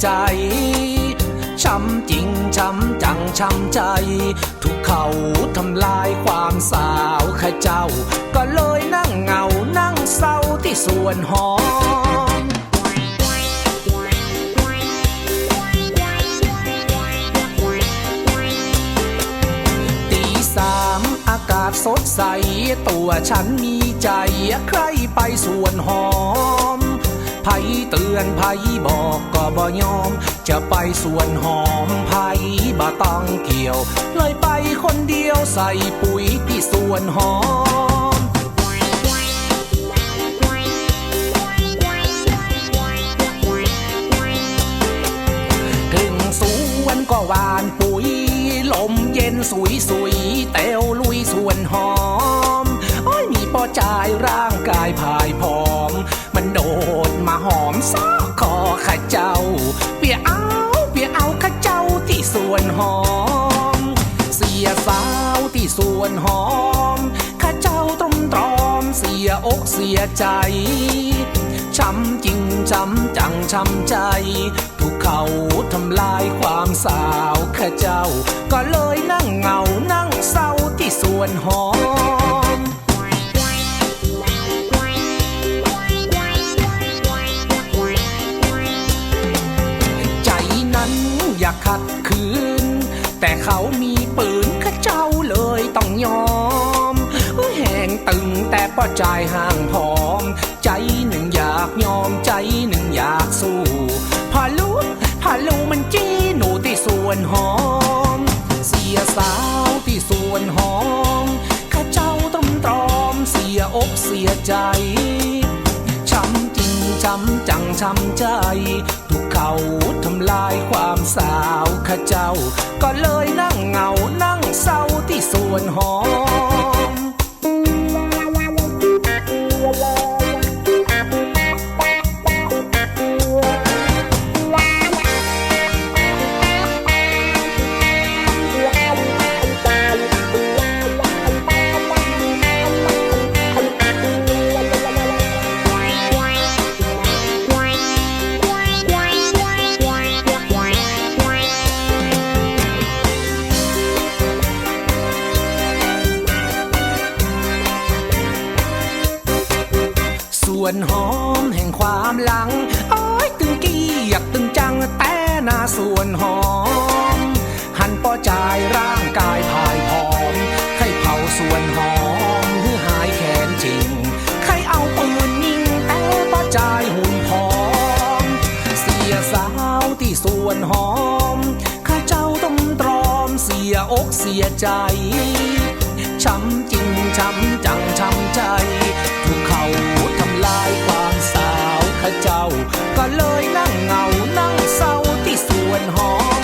ใจ ช้ำจริง ช้ำจัง ช้ำใจ ทุกเขาทำลายความสาวข้าเจ้า ก็เลยนั่งเหงา นั่งเศร้าที่สวนหอมตีสามอากาศสดใส ตัวฉันมีใจ ใครไปสวนหอม ไผเตือนไผบอกก็บ่ยอม จะไปสวนหอมไผบ่ต้องเกี่ยว เลยไปคนเดียวใส่ปุ๋ยที่สวนหอม ถึงสวนก็หวานปุ๋ย ลมเย็นสุยสุยเตวลุยสวนหอม อ้อยมีปอจายร่างกายพายผอม มันโด มาหอมซอกคอข้าเจ้า เปียเอาเปียเอาข้าเจ้าที่สวนหอม เสียสาวที่สวนหอมข้าเจ้าตรมตรอมเสียอกเสียใจช้ำจริงช้ำจังช้ำใจ ถูกเขาทำลายความสาวข้าเจ้า ก็เลยนั่งเหงานั่งเศร้าที่สวนหอม ขัดขืน แต่เขามีปืนข้าเจ้าเลยต้องยอม แหงตึงแต่ป้อใจายห่างผอม ใจหนึ่งอยากยอมใจหนึ่งอยากสู้พาลูพาลูมันจี้หนูที่สวนหอม เสียสาวที่สวนหอมข้าเจ้าต้องตรอมเสียอกเสียใจช้ำจริงช้ำจังช้ำใจถูก เขาทำลายความสาวข้าเจ้า ก็เลยนั่งเหงานั่งเศร้าที่สวนหอ วนหอมแห่งความหลัง โอ้ยตึงกี้อยากตึงจังแต่หน้าส่วนหอม หันป้อจายร่างกายพายผอมให้เผาส่วนหอมหรือหายแขนจริง ใครเอาปืนยิงแต่ป้อจายหุ่นผอม เสียสาวที่ส่วนหอม ข้าเจ้าต้องตรอมเสียอกเสียใจช้ำจริงช้ำจังช้ำใจ ลายความสาวข้าเจ้า ก็เลยนั่งเหงานั่งเศร้าที่สวนหอม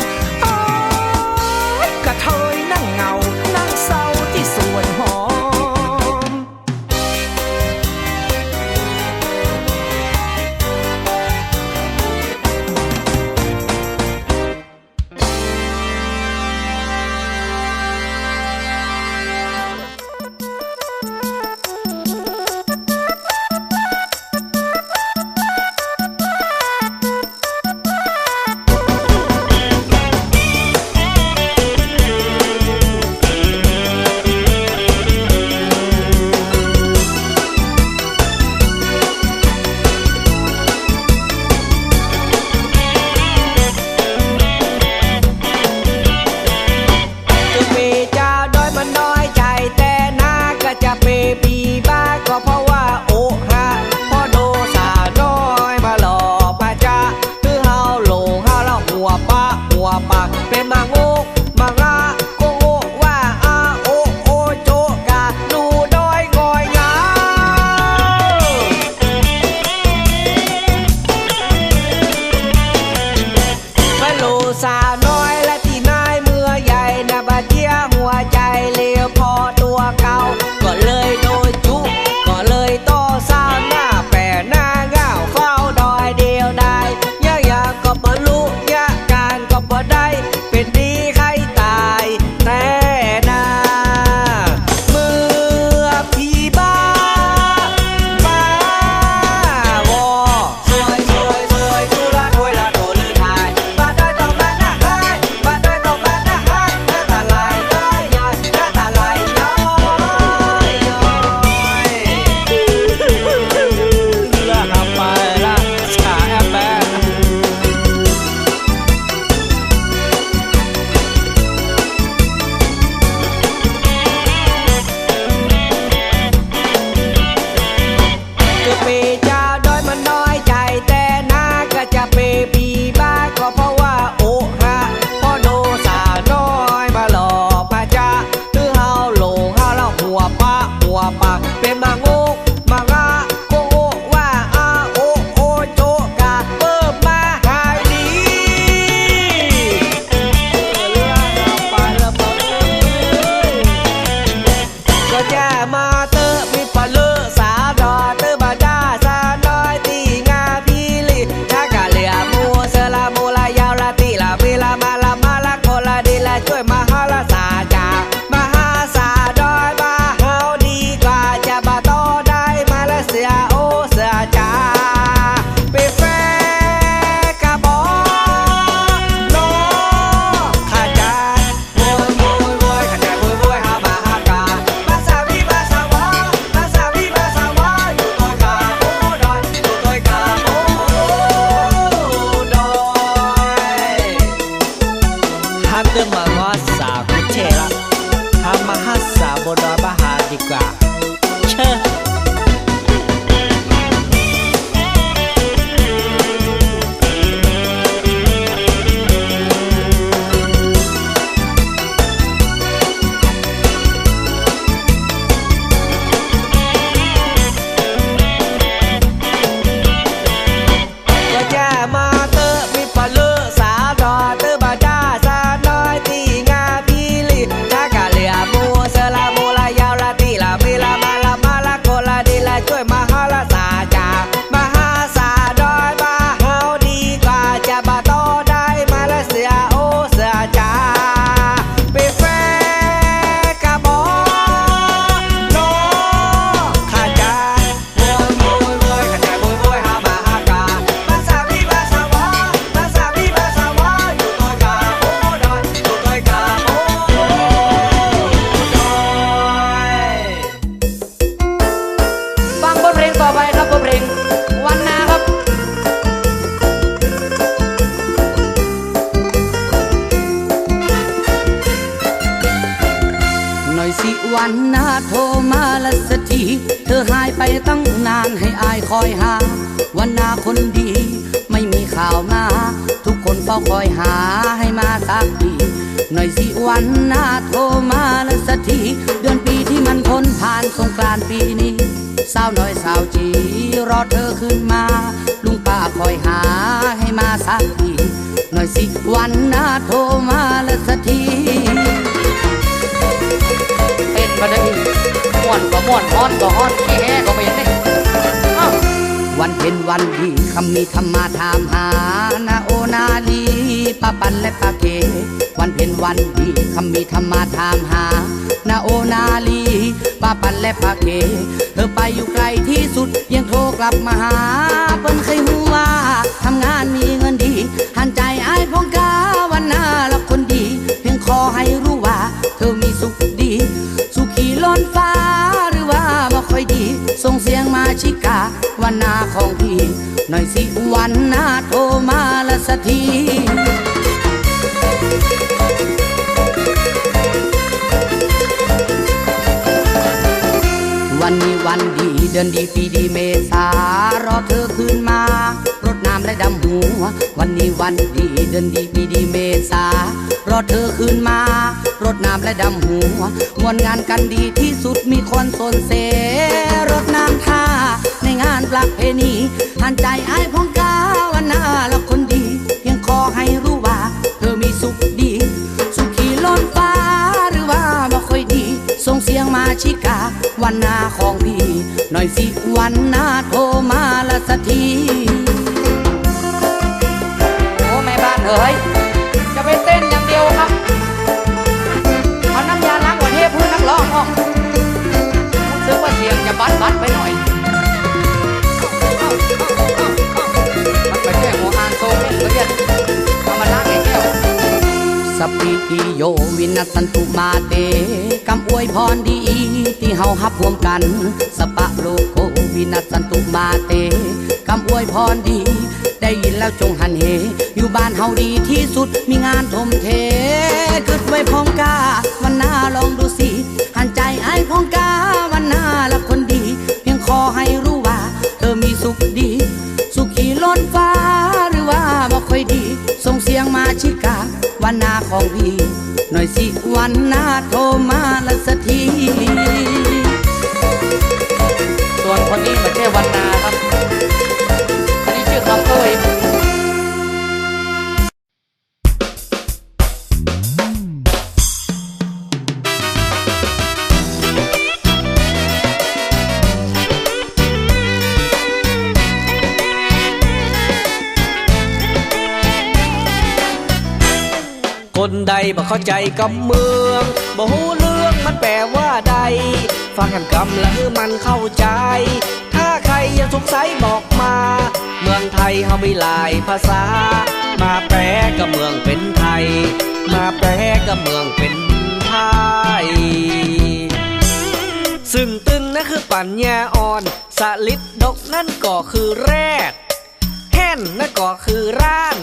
โทรมาละสักทีเธอหายไปตั้งนานให้อายคอยหา วันนาคนดี ไม่มีข่าวมา ทุกคนเฝ้าคอยหาให้มาสักทีหน่อยสิวันนาโทรมาละสักทีเดือนปีที่มันพ้นผ่านสงกรานต์ปีนี้สาวน้อยสาวจีรอเธอขึ้นมา ลุงป้าคอยหาให้มาสักทีหน่อยสิวันนาโทรมาละสักที เต้นมาได้ม่วนก็ม่วนฮ้อนก็ฮ้อนขี้แห่ก็ไม่เห็นได้อ้าววันเพ็ญวันดีคำมีธรรมาถามหานาโอนาลีป้าปันและป้าเก วันเพ็ญวันดีคำมีธรรมาถามหานาโอนาลีป้าปันและป้าเก เธอไปอยู่ไกลที่สุดยังโทรกลับมาหาเปิ้นเคยหูว่าทำงานมีเงิน ชิกาวันนาของพี่ หน่อยสิวันนาโทรมาละสักทีวันนี้วันดีเดือนดีปีดีเมษารอเธอคืนมารดน้ำและดำหัว วันนี้วันดีเดือนดีปีดีเมษารอเธอคืนมา รดน้ำและดำหัวมวนงานกันดีที่สุดมีคนสนเสรดน้ำท่า ในงานประเพณีหันใจไอ้ายพองกาวันหน้าละคนดี เพียงขอให้รู้ว่า เธอมีสุขดี สุขีล้นฟ้าหรือว่าบ่ค่อยดี ส่งเสียงมาชิกา วันหนาของพี่ หน่อยสิวันหนาโทรมาละสักทีโอ้แม่บ้านเอ๋ยจะไปเต้น นนักร้องว่าเสียงจะบัดบัดไปหน่อย มันไปแค่หัวอานโซ่เล่นก็เรียเามาล้างไอ้แก้วสปีติโยวินัสันตุมาเตกำอวยพรดี ที่เฮาฮับรวมกัน สปะโลโกวินัสันตุมาเตกำอวยพรดี ได้ยินแล้วจงหันเห อยู่บ้านเฮาดีที่สุดมีงานทมเทกึดไว้พร้องกาวันหน้าลองดูสิ ใจไอ้พองกาวันหน้าละคนดี เพียงขอให้รู้ว่า เธอมีสุขดี สุขีล้นฟ้าหรือว่าบ่ค่อยดี ส่งเสียงมาชิกาวันนาของพี่ หน่อยสิวันนาโทรมาละสักทีส่วนคนนี้ไม่ใช่วันนาครับอันนี้ชื่อคำเอ้ย บ่เข้าใจกับเมืองบ่ฮู้เรื่องมันแปลว่าใด ฟังกันกำแล้วมันเข้าใจ ถ้าใครยังสงสัยบอกมา เมืองไทยเฮามีหลายภาษา มาแปลกับเมืองเป็นไทย มาแปลกับเมืองเป็นไทย ซึ่งตึงนั่นคือปัญญาอ่อนสลิดดกนั่นก็คือแรดแห่นนั่นก็คือร้าน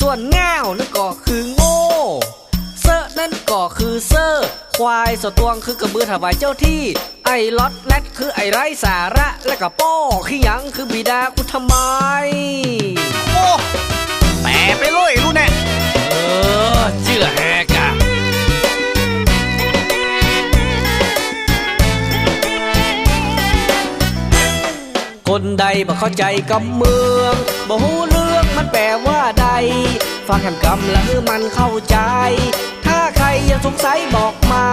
ส่วนง่าวนั่นก็คือโง่ นั่นก็คือเซอร์ ควายสตวงคือกระบือถวายเจ้าที่ ไอ้ล็อตแรดคือไอ้ไร้สาระ และก็ป้อขี้หยังคือบิดาคุณทำไม โอ้แปลไปเลยรู้แน่เออเชื่อแฮกะคนใดบ่เข้าใจกับเมืองบ่ฮู้เรื่องมันแปลว่าใดฟังคำกำแล้วมันเข้าใจถ้าใคร ยังสงสัยบอกมา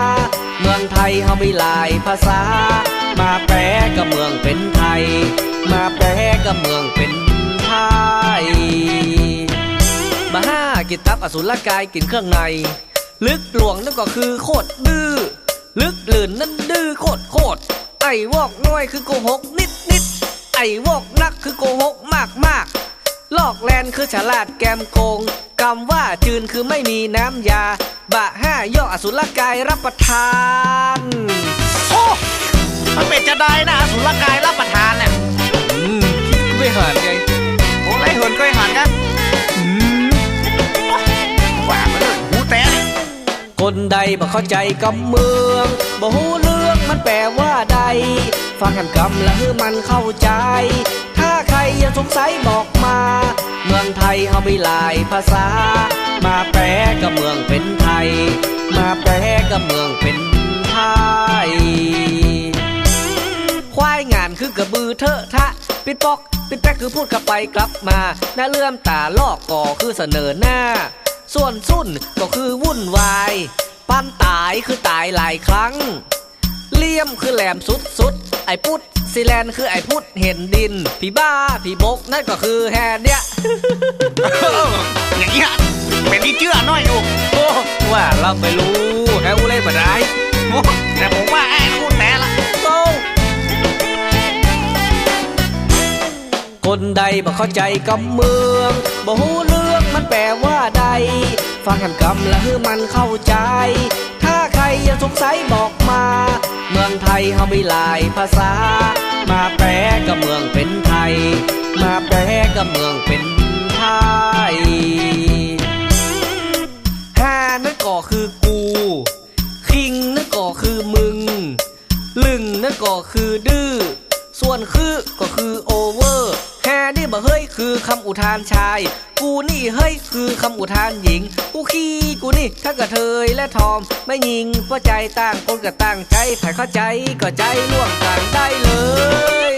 เมืองไทยเฮามีหลายภาษา มาแปลกับเมืองเป็นไทย มาแปลกับเมืองเป็นไทย มาห้ากินตับอสุรกายกินเครื่องใน ลึกหลวงนั่นก็คือโคตรดื้อ ลึกลื่นนั่นดื้อโคตรโคตร ไอ้วอกน้อยคือโกหกนิดนิด ไอ้วอกนักคือโกหกมากมากลอกแลนคือฉลาดแกมโกง กำว่าจืนคือไม่มีน้ำยา บะห้าย่ออสุรกายรับประทานโอ้มันเป็นจะได้นะอสุรกายรับประทานเนี่ยอืมคิดไม่หานไงโอ้ไรเหินก็หันกันอืมหวานมาเลยหูแตะนี่คนใดบ่เข้าใจกับเมืองบ่ฮู้เรื่องมันแปลว่าใด ฟังคำกำแล้วมันเข้าใจ ถ้าใครยังสงสัยบอกมา เมืองไทยเฮามีหลายภาษา มาแปลกับเมืองเป็นไทย มาแปลกับเมืองเป็นไทย ควายงานคือกระบือเถอะทะปิดปอกปิดแป๊กคือพูดกลับไปกลับมา หน้าเลื่อมตาลอกก่อคือเสนอหน้า ส่วนสุ่นก็คือวุ่นวายปั้นตายคือตายหลายครั้ง เลี่ยมคือแหลมสุดสุดไอ้พุด ซีแลนคือไอ้พุดเห็นดินพี่บ้าพี่บกนั่นก็คือแฮเนี่ยอย่างเงี้ยเป็นที่เชื่อน้อยอยู่โอ้ว่าเราไม่รู้แฮวเล่นมาได้โอ้แต่ผมว่าไอ้พูดแต่ละโตคนใดบ่เข้าใจกับเมืองบ่ฮู้เรื่องมันแปลว่าใด ฟังคำกำแล้วมันเข้าใจ ถ้าใครยังสงสัยบอกมา เมืองไทยเฮามีหลายภาษา มาแปลกับเมืองเป็นไทย มาแปลกับเมืองเป็นไทยห้านั่นก็คือกู คิงนั่นก็คือมึง ลึงนั่นก็คือดื้อ ส่วนคือก็คือโอ คือคำอุทานชาย กูนี่เฮ้ยคือคำอุทานหญิง กูขี้กูนี่ถ้ากระเทยและทอม ไม่ยิงเพราะใจต่างคนก็ต่างใจใครเข้าใจก็ใจร่วมกันได้เลย